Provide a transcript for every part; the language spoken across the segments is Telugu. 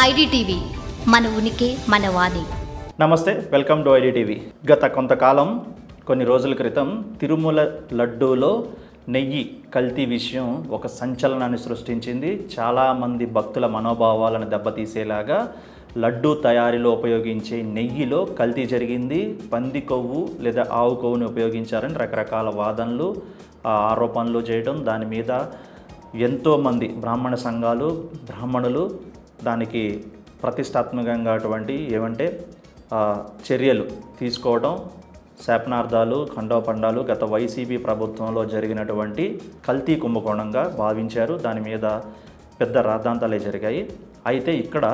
ఐడిటీవీ మన ఉనికి మన వాణి. నమస్తే వెల్కమ్ టు ఐడిటీవీ. గత కొంతకాలం కొన్ని రోజుల క్రితం తిరుమల లడ్డూలో నెయ్యి కల్తీ విషయం ఒక సంచలనాన్ని సృష్టించింది. చాలామంది భక్తుల మనోభావాలను దెబ్బతీసేలాగా లడ్డూ తయారీలో ఉపయోగించే నెయ్యిలో కల్తీ జరిగింది. పంది కొవ్వు లేదా ఆవు కొవ్వుని ఉపయోగించారని రకరకాల వాదనలు ఆ, ఆరోపణలు చేయడం దాని మీద ఎంతోమంది బ్రాహ్మణ సంఘాలు బ్రాహ్మణులు దానికి ప్రతిష్టాత్మకంగా అటువంటి ఏమంటే చర్యలు తీసుకోవడం శాపనార్థాలు ఖండోపండాలు గత వైసీపీ ప్రభుత్వంలో జరిగినటువంటి కల్తీ కుంభకోణంగా భావించారు. దాని మీద పెద్ద రాద్ధాంతాలే జరిగాయి. అయితే ఇక్కడ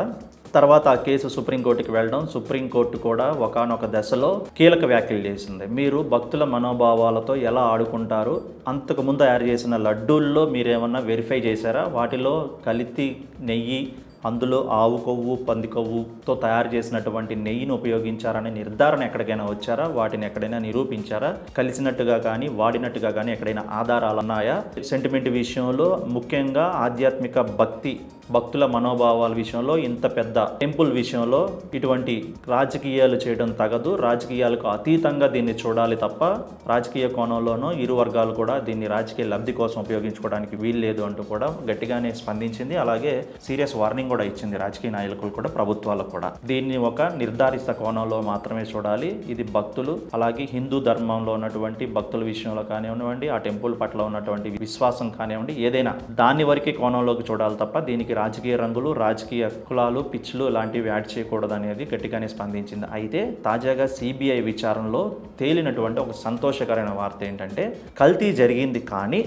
తర్వాత ఆ కేసు సుప్రీంకోర్టుకి వెళ్ళడం సుప్రీంకోర్టు కూడా ఒకానొక దశలో కీలక వ్యాఖ్యలు చేసింది. మీరు భక్తుల మనోభావాలతో ఎలా ఆడుకుంటారు? అంతకుముందు తయారు చేసిన లడ్డూల్లో మీరేమన్నా వెరిఫై చేశారా? వాటిలో కలితి నెయ్యి అందులో ఆవు కొవ్వు పంది కొవ్వుతో తయారు చేసినటువంటి నెయ్యిని ఉపయోగించారనే నిర్ధారణ ఎక్కడికైనా వచ్చారా? వాటిని ఎక్కడైనా నిరూపించారా? కలిసినట్టుగా కానీ వాడినట్టుగా కానీ ఎక్కడైనా ఆధారాలు ఉన్నాయా? సెంటిమెంట్ విషయంలో ముఖ్యంగా ఆధ్యాత్మిక భక్తి భక్తుల మనోభావాల విషయంలో ఇంత పెద్ద టెంపుల్ విషయంలో ఇటువంటి రాజకీయాలు చేయడం తగదు. రాజకీయాలకు అతీతంగా దీన్ని చూడాలి తప్ప రాజకీయ కోణంలోనూ ఇరు వర్గాలు కూడా దీన్ని రాజకీయ లబ్ధి కోసం ఉపయోగించుకోవడానికి వీల్లేదు అంటూ కూడా గట్టిగానే స్పందించింది. అలాగే సీరియస్ వార్నింగ్ కూడా ఇచ్చింది రాజకీయ నాయకులు కూడా ప్రభుత్వాలకు కూడా. దీన్ని ఒక నిర్ధారిత కోణంలో మాత్రమే చూడాలి. ఇది భక్తులు అలాగే హిందూ ధర్మంలో ఉన్నటువంటి భక్తుల విషయంలో కానివ్వండి ఆ టెంపుల్ పట్ల ఉన్నటువంటి విశ్వాసం కానివ్వండి ఏదైనా దాని వరకే కోణంలోకి చూడాలి తప్ప దీనికి రాజకీయ రంగులు రాజకీయ కులాలు పిచ్చులు లాంటివి యాడ్ చేయకూడదు అనేది గట్టిగానే స్పందించింది. అయితే తాజాగా సిబిఐ విచారణలో తేలినటువంటి ఒక సంతోషకరమైన వార్త ఏంటంటే కల్తీ జరిగింది కానీ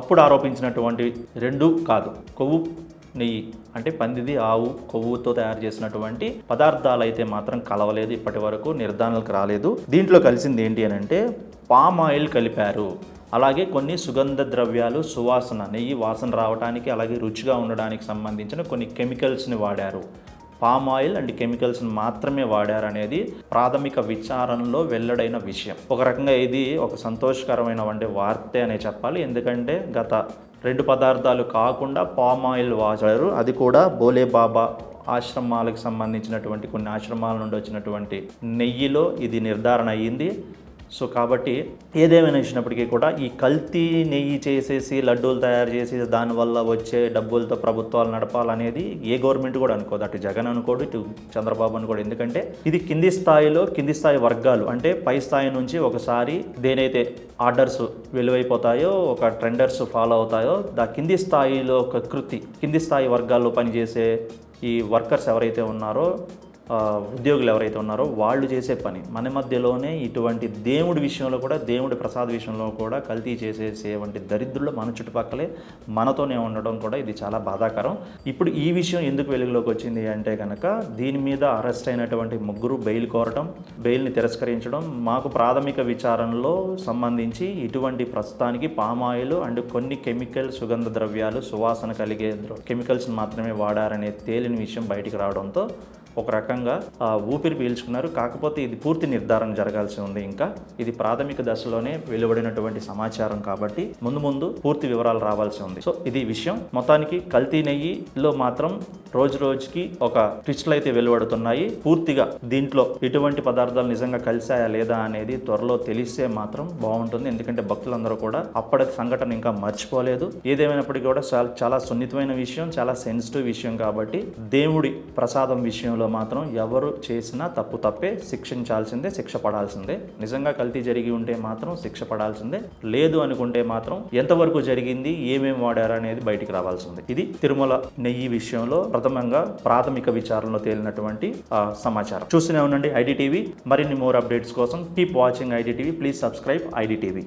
అప్పుడు ఆరోపించినటువంటి రెండు కాదు కొవ్వు నెయ్యి అంటే పందిది ఆవు కొవ్వుతో తయారు చేసినటువంటి పదార్థాలు అయితే మాత్రం కలవలేదు ఇప్పటి వరకు నిర్ధారణలకు రాలేదు. దీంట్లో కలిసింది ఏంటి అని అంటే పామ్ ఆయిల్ కలిపారు. అలాగే కొన్ని సుగంధ ద్రవ్యాలు సువాసన నెయ్యి వాసన రావడానికి అలాగే రుచిగా ఉండడానికి సంబంధించిన కొన్ని కెమికల్స్ని వాడారు. పామ్ ఆయిల్ అండ్ కెమికల్స్ని మాత్రమే వాడారనేది ప్రాథమిక విచారణలో వెల్లడైన విషయం. ఒక రకంగా ఇది ఒక సంతోషకరమైన వంటి వార్తే అనే చెప్పాలి. ఎందుకంటే గత రెండు పదార్థాలు కాకుండా పామ్ ఆయిల్ వాడారు. అది కూడా బోలే బాబా ఆశ్రమాలకు సంబంధించినటువంటి కొన్ని ఆశ్రమాల నుండి వచ్చినటువంటి నెయ్యిలో ఇది నిర్ధారణ అయ్యింది. సో కాబట్టి ఏదేమైనా ఇచ్చినప్పటికీ కూడా ఈ కల్తీ నెయ్యి చేసేసి లడ్డూలు తయారు చేసి దానివల్ల వచ్చే డబ్బులతో ప్రభుత్వాలు నడపాలనేది ఏ గవర్నమెంట్ కూడా అనుకోదు. అటు జగన్ అనుకోడు ఇటు చంద్రబాబు అనుకోడు. ఎందుకంటే ఇది కింది స్థాయిలో కింది స్థాయి వర్గాలు. అంటే పై స్థాయి నుంచి ఒకసారి దేనైతే ఆర్డర్స్ వెలువైపోతాయో ఒక ట్రెండర్స్ ఫాలో అవుతాయో దా కింది స్థాయిలో ఒక కృతి కింది స్థాయి వర్గాల్లో పనిచేసే ఈ వర్కర్స్ ఎవరైతే ఉన్నారో ఉద్యోగులు ఎవరైతే ఉన్నారో వాళ్ళు చేసే పని. మన మధ్యలోనే ఇటువంటి దేవుడి విషయంలో కూడా దేవుడి ప్రసాద్ విషయంలో కూడా కల్తీ చేసేసేవంటి దరిద్రులు మన చుట్టుపక్కలే మనతోనే ఉండడం కూడా ఇది చాలా బాధాకరం. ఇప్పుడు ఈ విషయం ఎందుకు వెలుగులోకి వచ్చింది అంటే కనుక దీని మీద అరెస్ట్ అయినటువంటి ముగ్గురు బెయిల్ కోరటం బెయిల్ని తిరస్కరించడం మాకు ప్రాథమిక విచారణలో సంబంధించి ఇటువంటి ప్రస్తుతానికి పామాయిల్ అండ్ కొన్ని కెమికల్ సుగంధ ద్రవ్యాలు సువాసన కలిగే కెమికల్స్ని మాత్రమే వాడారనే తేలిన విషయం బయటికి రావడంతో ఒక రకంగా ఊపిరి పీల్చుకున్నారు. కాకపోతే ఇది పూర్తి నిర్ధారణ జరగాల్సి ఉంది ఇంకా. ఇది ప్రాథమిక దశలోనే వెలువడినటువంటి సమాచారం కాబట్టి ముందు ముందు పూర్తి వివరాలు రావాల్సి ఉంది. సో ఇది విషయం. మొత్తానికి కల్తీ నెయ్యిలో మాత్రం రోజు రోజుకి ఒక ట్విస్ట్లు అయితే వెలువడుతున్నాయి. పూర్తిగా దీంట్లో ఎటువంటి పదార్థాలు నిజంగా కలిశాయా లేదా అనేది త్వరలో తెలిస్తే మాత్రం బాగుంటుంది. ఎందుకంటే భక్తులందరూ కూడా అప్పటి సంఘటన ఇంకా మర్చిపోలేదు. ఏదేమైనప్పటికీ కూడా చాలా చాలా సున్నితమైన విషయం చాలా సెన్సిటివ్ విషయం కాబట్టి దేవుడి ప్రసాదం విషయంలో మాత్రం ఎవరు చేసినా తప్పు తప్పే శిక్షించాల్సిందే శిక్ష పడాల్సిందే నిజంగా కల్తీ జరిగి ఉంటే మాత్రం శిక్ష పడాల్సిందే లేదు అనుకుంటే మాత్రం ఎంతవరకు జరిగింది ఏమేమి వాడారు అనేది బయటికి రావాల్సిందే. ఇది తిరుమల నెయ్యి విషయంలో ప్రథమంగా ప్రాథమిక విచారణలో తేలినటువంటి సమాచారం. చూస్తూనే ఉండండి ఐడిటీవీ. మరిన్ని మోర్ అప్డేట్స్ కోసం keep watching IDTV. Please subscribe IDTV.